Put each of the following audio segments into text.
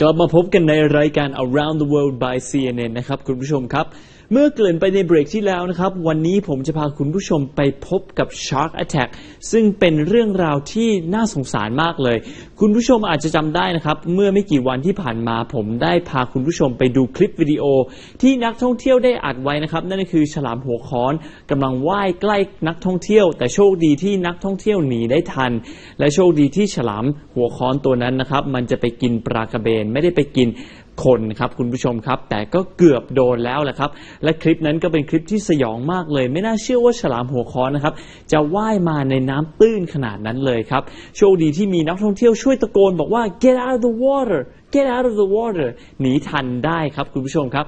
กลับมาพบกันในรายการ Around the World by CNN นะครับ คุณผู้ชมครับ เมื่อเกริ่นไปในเบรกที่แล้วนะครับ วันนี้ผมจะพาคุณผู้ชมไปพบกับ Shark Attack ซึ่งเป็นเรื่องราวที่น่าสงสารมากเลย คุณผู้ชมอาจจะจำได้นะครับ เมื่อไม่กี่วันที่ผ่านมาผมได้พาคุณผู้ชมไปดูคลิปวิดีโอ ที่นักท่องเที่ยวได้อัดไว้นะครับ นั่นก็คือฉลามหัวค้อนกำลังว่ายใกล้นักท่องเที่ยว แต่โชคดีที่นักท่องเที่ยวหนีได้ทัน และโชคดีที่ฉลามหัวค้อนตัวนั้นนะครับ มันจะไปกินปลากระเบนไม่ได้ไปกิน คนครับคุณผู้ชมครับ แต่ก็เกือบโดนแล้วแหละครับ และคลิปนั้นก็เป็นคลิปที่สยองมากเลย ไม่น่าเชื่อว่าฉลามหัวค้อนนะครับ จะว่ายมาในน้ำตื้นขนาดนั้นเลยครับ โชคดีที่มีนักท่องเที่ยวช่วยตะโกนบอกว่า get out of the water get out of the water หนีทันได้ครับคุณผู้ชมครับ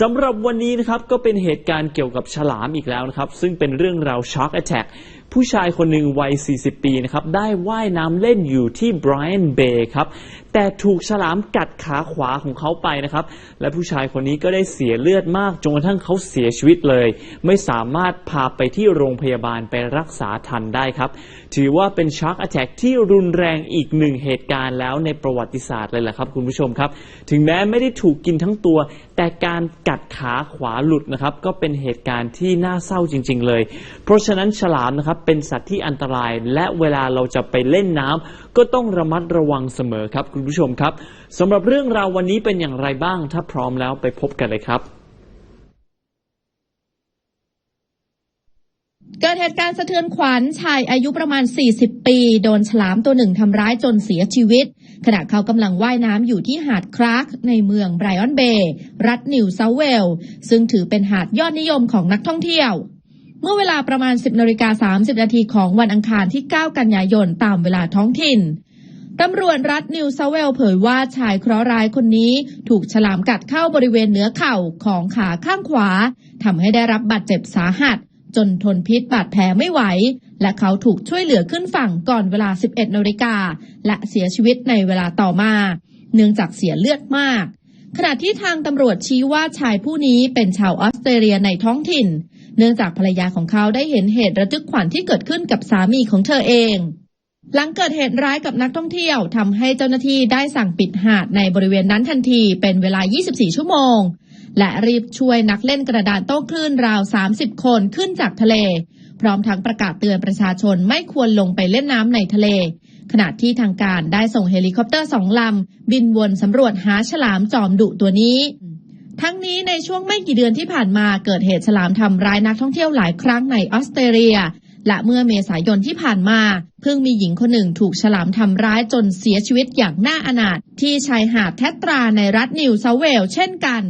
สำหรับวันนี้นะครับก็เป็นเหตุการณ์เกี่ยวกับฉลามอีกแล้วนะครับ ซึ่งเป็นเรื่องราว shark attack ผู้ชายคนหนึ่งวัย 40 ปีนะครับ ได้ว่ายน้ำเล่นอยู่ที่ Brian Bay ครับ แต่ถูกฉลามกัดขาขวาของเขาไปนะครับ และผู้ชายคนนี้ก็ได้เสียเลือดมากจนกระทั่งเขาเสียชีวิตเลย ไม่สามารถพาไปที่โรงพยาบาลไปรักษาทันได้ครับ ถือว่าเป็น Shark Attack ที่รุนแรงอีกหนึ่งเหตุการณ์แล้วในประวัติศาสตร์เลยแหละครับ คุณผู้ชมครับ ถึงแม้ไม่ได้ถูกกินทั้งตัว แต่การกัดขาขวาหลุดนะครับ ก็เป็นเหตุการณ์ที่น่าเศร้าจริง ๆ เลย เพราะฉะนั้นฉลามนะครับเป็นสัตว์ที่อันตราย และเวลาเราจะไปเล่นน้ำก็ต้องระมัดระวังเสมอครับคุณผู้ชมครับสำหรับเรื่องราววันนี้เป็นอย่างไรบ้าง ถ้าพร้อมแล้วไปพบกันเลยครับ เกิดเหตุการณ์สะเทือนขวัญชายอายุประมาณ 40 ปี โดนฉลามตัวหนึ่งทำร้ายจนเสียชีวิต ขณะเขากำลังว่ายน้ำอยู่ที่หาดครากในเมืองไบรออนเบย์รัฐนิวเซาเวล ซึ่งถือเป็นหาดยอดนิยมของนักท่องเที่ยวเมื่อเวลาประมาณ 10นาฬิกา30 นาทีของวันอังคารที่ 9 กันยายน ตามเวลาท้องถิ่น ตำรวจรัฐนิวเซาเวลเผยว่าชายเคราะห์ร้ายคนนี้ ถูกฉลามกัดเข้าบริเวณเหนือเข่าของขาข้างขวาทำให้ได้รับบาดเจ็บสาหัส จนทนพิษบาดแผลไม่ไหว และเขาถูกช่วยเหลือขึ้นฝั่งก่อนเวลา 11นาฬิกาและเสียชีวิตในเวลาต่อมา เนื่องจากเสียเลือดมาก ขณะที่ทางตำรวจชี้ว่าชายผู้นี้เป็นชาวออสเตรเลียในท้องถิ่น เนื่องจากภรรยาของเขาได้เห็นเหตุระทึกขวัญที่เกิดขึ้นกับสามีของเธอเอง หลังเกิดเหตุร้ายกับนักท่องเที่ยวทำให้เจ้าหน้าที่ได้สั่งปิดหาดในบริเวณนั้นทันทีเป็นเวลา 24 ชั่วโมง และรีบช่วยนักเล่นกระดานโต้คลื่นราว 30 คนขึ้นจากทะเล พร้อมทั้งประกาศเตือนประชาชนไม่ควรลงไปเล่นน้ำในทะเล ขณะที่ทางการได้ส่งเฮลิคอปเตอร์สองลำ บินวนสำรวจหาฉลามจอมดุตัวนี้ทั้งนี้ในช่วงไม่กี่เดือนที่ผ่านมาเกิดเหตุฉลามทำร้ายนักท่องเที่ยวหลายครั้งในออสเตรเลีย และเมื่อเมษายนที่ผ่านมา เพิ่งมีหญิงคนหนึ่งถูกฉลามทำร้ายจนเสียชีวิตอย่างน่าอนาถที่ชายหาดแทตราในรัฐนิวเซาเวลเช่นกัน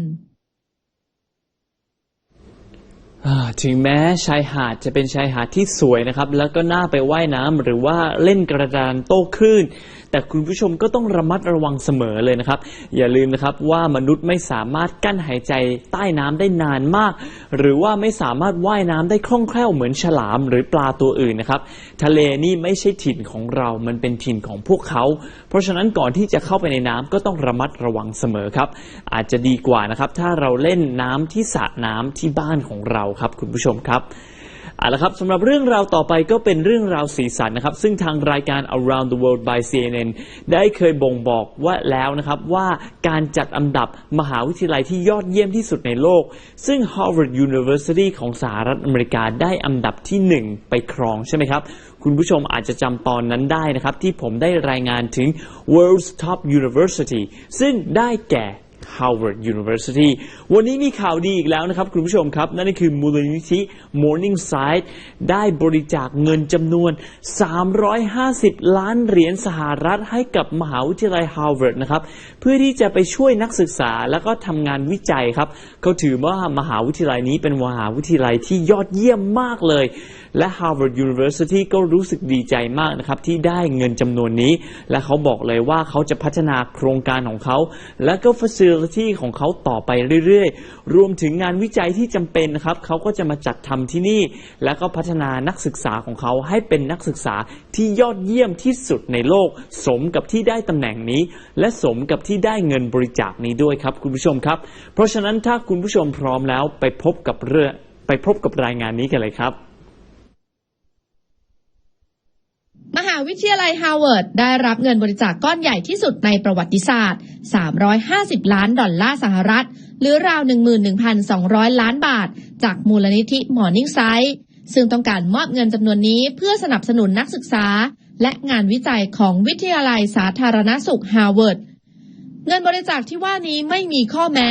ถึงแม้ชายหาดจะเป็นชายหาดที่สวยนะครับ แล้วก็น่าไปว่ายน้ำหรือว่าเล่นกระดานโต้คลื่น แต่คุณผู้ชมก็ต้องระมัดระวังเสมอเลยนะครับ อย่าลืมนะครับว่ามนุษย์ไม่สามารถกั้นหายใจใต้น้ำได้นานมาก หรือว่าไม่สามารถว่ายน้ำได้คล่องแคล่วเหมือนฉลามหรือปลาตัวอื่นนะครับ ทะเลนี่ไม่ใช่ถิ่นของเรา มันเป็นถิ่นของพวกเขา เพราะฉะนั้นก่อนที่จะเข้าไปในน้ำก็ต้องระมัดระวังเสมอครับ อาจจะดีกว่านะครับ ถ้าเราเล่นน้ำที่สระน้ำที่บ้านของเราครับ คุณผู้ชมครับ เอาละครับสำหรับเรื่องราวต่อไปก็เป็นเรื่องราวสีสันนะครับ ซึ่งทางรายการ Around the World by CNN ได้เคยบ่งบอกว่าแล้วนะครับว่าการจัดอันดับมหาวิทยาลัยที่ยอดเยี่ยมที่สุดในโลก ซึ่ง Harvard University ของสหรัฐอเมริกาได้อันดับที่ 1 ไปครองใช่ไหมครับ คุณผู้ชมอาจจะจำตอนนั้นได้นะครับ ที่ผมได้รายงานถึง World's Top University ซึ่งได้แก่ Harvard University วันนี้มีข่าวดีอีกแล้วนะครับ คุณผู้ชมครับ นั่นคือมูลนิธิ Morningside ได้บริจาคเงินจำนวน 350 ล้านเหรียญสหรัฐให้กับมหาวิทยาลัย Harvard นะครับ เพื่อที่จะไปช่วยนักศึกษาแล้วก็ทำงานวิจัยครับ เขาถือว่ามหาวิทยาลัยนี้เป็นมหาวิทยาลัยที่ยอดเยี่ยมมากเลย และ Harvard University ก็รู้สึกดีใจมากนะครับที่ได้เงินจำนวนนี้ และเขาบอกเลยว่าเขาจะพัฒนาโครงการของเขา และก็ facility ของเขาต่อไปเรื่อยๆ รวมถึงงานวิจัยที่จำเป็นนะครับเขาก็จะมาจัดทำที่นี่ และก็พัฒนานักศึกษาของเขาให้เป็นนักศึกษาที่ยอดเยี่ยมที่สุดในโลก สมกับที่ได้ตำแหน่งนี้ และสมกับที่ได้เงินบริจาคนี้ด้วยครับคุณผู้ชมครับ เพราะฉะนั้นถ้าคุณผู้ชมพร้อมแล้วไปพบกับเรื่องไปพบกับรายงานนี้กันเลยครับ มหาวิทยาลัยฮาร์วาร์ดได้รับเงินบริจาคก้อนใหญ่ที่สุดในประวัติศาสตร์ 350 ล้านดอลลาร์สหรัฐ หรือราว 11,200 ล้านบาท จากมูลนิธิ Morning s i ซึ่งต้องการมอบเงินจำนวนนี้เพื่อสนับสนุนนักศึกษา และงานวิจัยของวิทยาลัยสาธารณสุขฮาร์วาร์ดเงินบริจาคที่ว่านี้ไม่มีข้อแม้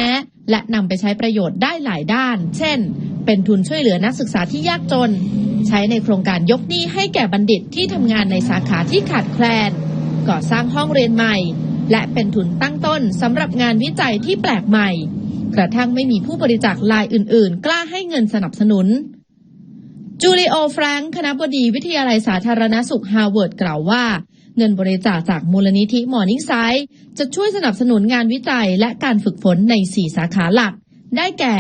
และนำไปใช้ประโยชน์ได้หลายด้าน เช่น เป็นทุนช่วยเหลือนักศึกษาที่ยากจน ช้ในโครงการยกหนี้ให้แก่บัณฑิตที่ทำงานในสาขาที่ขาดแคลน ก่อสร้างห้องเรียนใหม่ และเป็นทุนตั้งต้นสำหรับงานวิจัยที่แปลกใหม่ กระทั่งไม่มีผู้บริจาครายอื่น ๆ กล้าให้เงินสนับสนุนจูเลีโอแฟรงค์คณะบดีวิทยาลัยสาธารณสุขฮาร์วาร์ดกล่าวว่า เงินบริจาคจากมูลนิธิมอร์นิ่งไซด์จะช่วยสนับสนุนงานวิจัยและการฝึกฝนใน 4 สาขาหลัก ได้แก่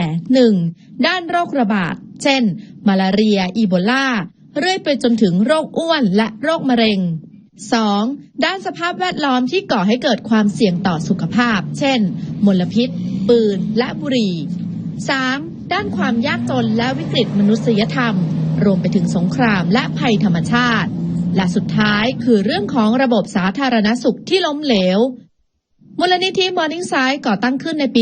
1. ด้านโรคระบาด เช่น มาลาเรีย อีโบลา เรื่อยไปจนถึงโรคอ้วนและโรคมะเร็ง 2. ด้านสภาพแวดล้อมที่ก่อให้เกิดความเสี่ยงต่อสุขภาพ เช่น มลพิษ ปืน และบุหรี่ 3. ด้านความยากจนและวิกฤตมนุษยธรรม รวมไปถึงสงครามและภัยธรรมชาติ และสุดท้ายคือเรื่องของระบบสาธารณสุขที่ล้มเหลวมูลนิธิ Morning s i d e ก่อตั้งขึ้นในปี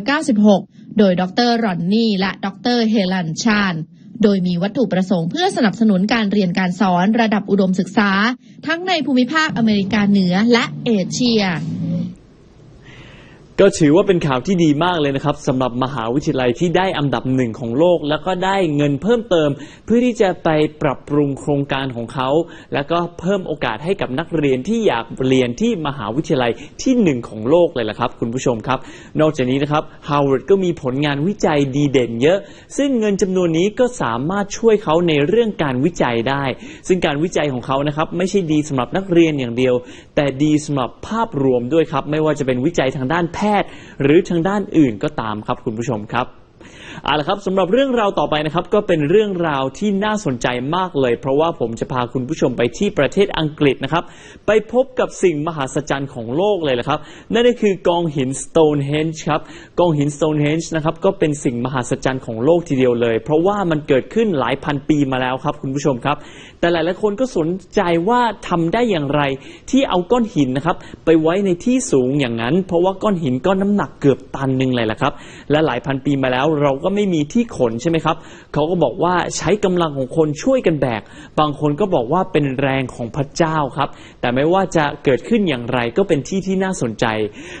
1996 โดยดรรอนนี่และดรเฮลันชาน โดยมีวัตถุประสงค์เพื่อสนับสนุนการเรียนการสอนระดับอุดมศึกษา ทั้งในภูมิภาคอเมริกาเหนือและเอเชีย ก็ถือว่าเป็นข่าวที่ดีมากเลยนะครับสำหรับมหาวิทยาลัยที่ได้อันดับหนึ่งของโลก แล้วก็ได้เงินเพิ่มเติม เพื่อที่จะไปปรับปรุงโครงการของเขา แล้วก็เพิ่มโอกาสให้กับนักเรียนที่อยากเรียนที่มหาวิทยาลัยที่หนึ่งของโลกเลยละครับ คุณผู้ชมครับ นอกจากนี้นะครับฮาร์วาร์ดก็มีผลงานวิจัยดีเด่นเยอะ ซึ่งเงินจำนวนนี้ก็สามารถช่วยเขาในเรื่องการวิจัยได้ ซึ่งการวิจัยของเขานะครับไม่ใช่ดีสำหรับนักเรียนอย่างเดียว แต่ดีสำหรับภาพรวมด้วยครับไม่ว่าจะเป็นวิจัยทางด้านแพทย์ หรือทางด้านอื่นก็ตามครับคุณผู้ชมครับ เอาละครับสำหรับเรื่องราวต่อไปนะครับก็เป็นเรื่องราวที่น่าสนใจมากเลย เพราะว่าผมจะพาคุณผู้ชมไปที่ประเทศอังกฤษนะครับ ไปพบกับสิ่งมหัศจรรย์ของโลกเลยแหละครับ นั่นก็คือกองหิน Stonehenge ครับกองหิน Stonehenge นะครับก็เป็นสิ่งมหัศจรรย์ของโลกทีเดียวเลย เพราะว่ามันเกิดขึ้นหลายพันปีมาแล้วครับคุณผู้ชมครับ แต่หลายๆคนก็สนใจว่าทำได้อย่างไร ที่เอาก้อนหินนะครับไปไว้ในที่สูงอย่างนั้น เพราะว่าก้อนหินก้อนน้ำหนักเกือบตันหนึ่งเลยแหละครับ และหลายพันปีมาแล้วเราก็ไม่มีที่ขนใช่ไหมครับ เขาก็บอกว่าใช้กำลังของคนช่วยกันแบก บางคนก็บอกว่าเป็นแรงของพระเจ้าครับ แต่ไม่ว่าจะเกิดขึ้นอย่างไรก็เป็นที่ที่น่าสนใจ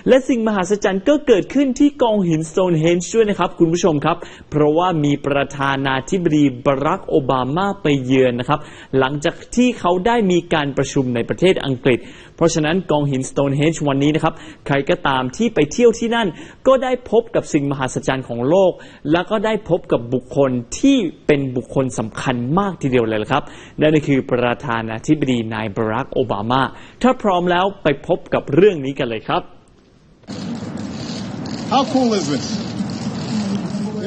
และสิ่งมหัศจรรย์ก็เกิดขึ้นที่กองหิน Stonehenge ด้วยนะครับ คุณผู้ชมครับ เพราะว่ามีประธานาธิบดีบรักโอบามาไปเยือนนะครับ หลังจากที่เขาได้มีการประชุมในประเทศอังกฤษเพราะฉะนั้นกองหิน Stonehenge วันนี้นะครับ ใครก็ตามที่ไปเที่ยวที่นั่น ก็ได้พบกับสิ่งมหัศจรรย์ของโลก แล้วก็ได้พบกับบุคคลที่เป็นบุคคลสำคัญมากทีเดียวเลยละครับนั่นก็คือประธานาธิบดีนายบารักโอบามา ถ้าพร้อมแล้วไปพบกับเรื่องนี้กันเลยครับ How cool is this?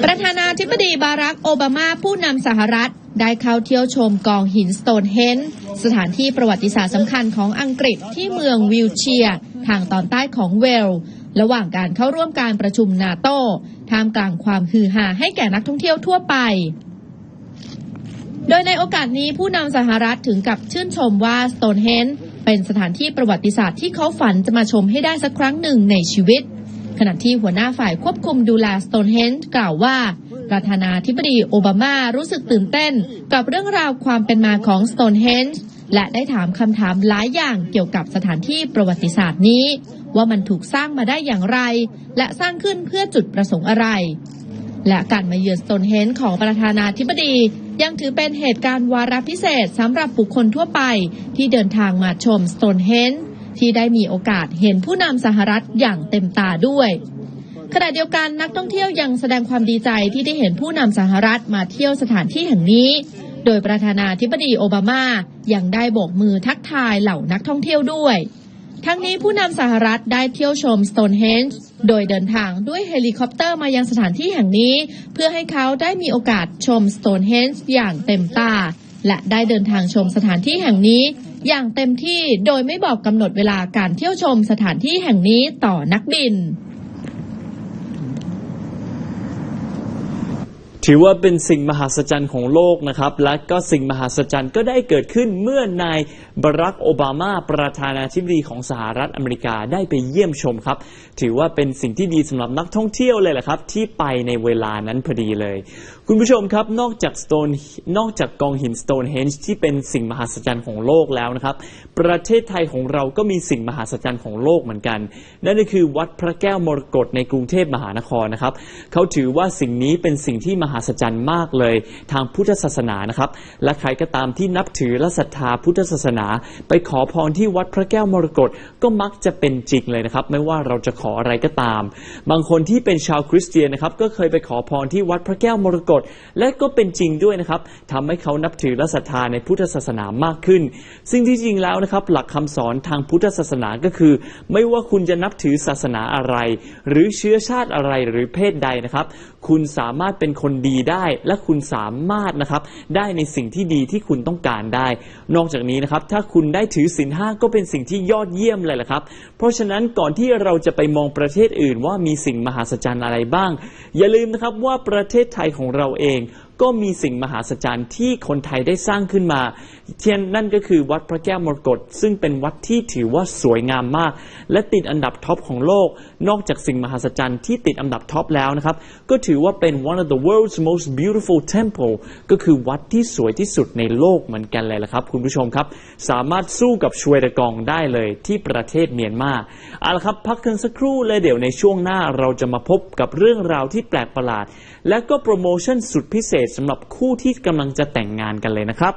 ประธานาธิบดีบารักโอบามาผู้นำสหรัฐ ได้เข้าเที่ยวชมกองหินสโตนเฮนสถานที่ประวัติศาสตร์สำคัญของอังกฤษที่เมืองวิลเชียร์ทางตอนใต้ของเวลส์ระหว่างการเข้าร่วมการประชุมนาโต้ท่ามกลางความฮือฮาให้แก่นักท่องเที่ยวทั่วไป โดยในโอกาสนี้ผู้นำสหรัฐถึงกับชื่นชมว่าสโตนเฮนเป็นสถานที่ประวัติศาสตร์ที่เขาฝันจะมาชมให้ได้สักครั้งหนึ่งในชีวิต ขณะที่หัวหน้าฝ่ายควบคุมดูแลสโตนเฮนกล่าวว่า ประธานาธิบดีโอบามารู้สึกตื่นเต้น กับเรื่องราวความเป็นมาของสโตนเฮนและได้ถามคำถามหลายอย่างเกี่ยวกับสถานที่ประวัติศาสตร์นี้ ว่ามันถูกสร้างมาได้อย่างไร และสร้างขึ้นเพื่อจุดประสงค์อะไร และการมาเยือนสโตนเฮนของประธานาธิบดียังถือเป็นเหตุการณ์วาระพิเศษสำหรับบุคคลทั่วไปที่เดินทางมาชมสโตนเฮน ที่ได้มีโอกาสเห็นผู้นำสหรัฐอย่างเต็มตาด้วยขณะเดียวกันนักท่องเที่ยวยังแสดงความดีใจที่ได้เห็นผู้นำสหรัฐมาเที่ยวสถานที่แห่งนี้ โดยประธานาธิบดีโอบามายังได้โบกมือทักทายเหล่านักท่องเที่ยวด้วย ทั้งนี้ผู้นำสหรัฐได้เที่ยวชม Stonehenge โดยเดินทางด้วยเฮลิคอปเตอร์มายังสถานที่แห่งนี้ เพื่อให้เขาได้มีโอกาสชม Stonehenge อย่างเต็มตา และได้เดินทางชมสถานที่แห่งนี้ อย่างเต็มที่โดยไม่บอกกำหนดเวลาการเที่ยวชมสถานที่แห่งนี้ต่อนักบิน ถือว่าเป็นสิ่งมหัศจรรย์ของโลกนะครับ และก็สิ่งมหัศจรรย์ก็ได้เกิดขึ้นเมื่อนายบารักโอบามาประธานาธิบดีของสหรัฐอเมริกาได้ไปเยี่ยมชมครับ ถือว่าเป็นสิ่งที่ดีสำหรับนักท่องเที่ยวเลยแหละครับ ที่ไปในเวลานั้นพอดีเลยคุณผู้ชมครับนอกจาก Stone นอกจากกองหิน Stonehenge ที่เป็นสิ่งมหัศจรรย์ของโลกแล้วนะครับ ประเทศไทยของเราก็มีสิ่งมหัศจรรย์ของโลกเหมือนกัน นั่นก็คือวัดพระแก้วมรกตในกรุงเทพมหานครนะครับเขาถือว่าสิ่งนี้เป็นสิ่งที่มหัศจรรย์มากเลย ทางพุทธศาสนานะครับ และใครก็ตามที่นับถือและศรัทธาพุทธศาสนา ไปขอพรที่วัดพระแก้วมรกตก็มักจะเป็นจริงเลยนะครับ ไม่ว่าเราจะขออะไรก็ตาม บางคนที่เป็นชาวคริสเตียนนะครับก็เคยไปขอพรที่วัดพระแก้วมรกตและก็เป็นจริงด้วยนะครับทำให้เขานับถือและศรัทธาในพุทธศาสนามากขึ้น ซึ่งที่จริงแล้วนะครับ หลักคำสอนทางพุทธศาสนาก็คือ ไม่ว่าคุณจะนับถือศาสนาอะไร หรือเชื้อชาติอะไรหรือเพศใดนะครับ คุณสามารถเป็นคนดีได้ และคุณสามารถนะครับได้ในสิ่งที่ดีที่คุณต้องการได้ นอกจากนี้นะครับถ้าคุณได้ถือศีลห้าก็เป็นสิ่งที่ยอดเยี่ยมเลยแหละครับ เพราะฉะนั้นก่อนที่เราจะไปมองประเทศอื่นว่ามีสิ่งมหัศจรรย์อะไรบ้าง อย่าลืมนะครับว่าประเทศไทยของเราเอง ก็มีสิ่งมหัศจรรย์ที่คนไทยได้สร้างขึ้นมาเช่นนั่นก็คือวัดพระแก้วมรกตซึ่งเป็นวัดที่ถือว่าสวยงามมาก และติดอันดับท็อปของโลก นอกจากสิ่งมหัศจรรย์ที่ติดอันดับท็อปแล้วนะครับ ก็ถือว่าเป็น one of the world's most beautiful temple ก็คือวัดที่สวยที่สุดในโลกเหมือนกันเลยละครับ คุณผู้ชมครับ สามารถสู้กับชเวดากองได้เลยที่ประเทศเมียนมาเอาละครับ พักกันสักครู่เลยเดี๋ยวในช่วงหน้าเราจะมาพบกับเรื่องราวที่แปลกประหลาด และก็โปรโมชั่นสุดพิเศษสำหรับคู่ที่กำลังจะแต่งงานกันเลยนะครับ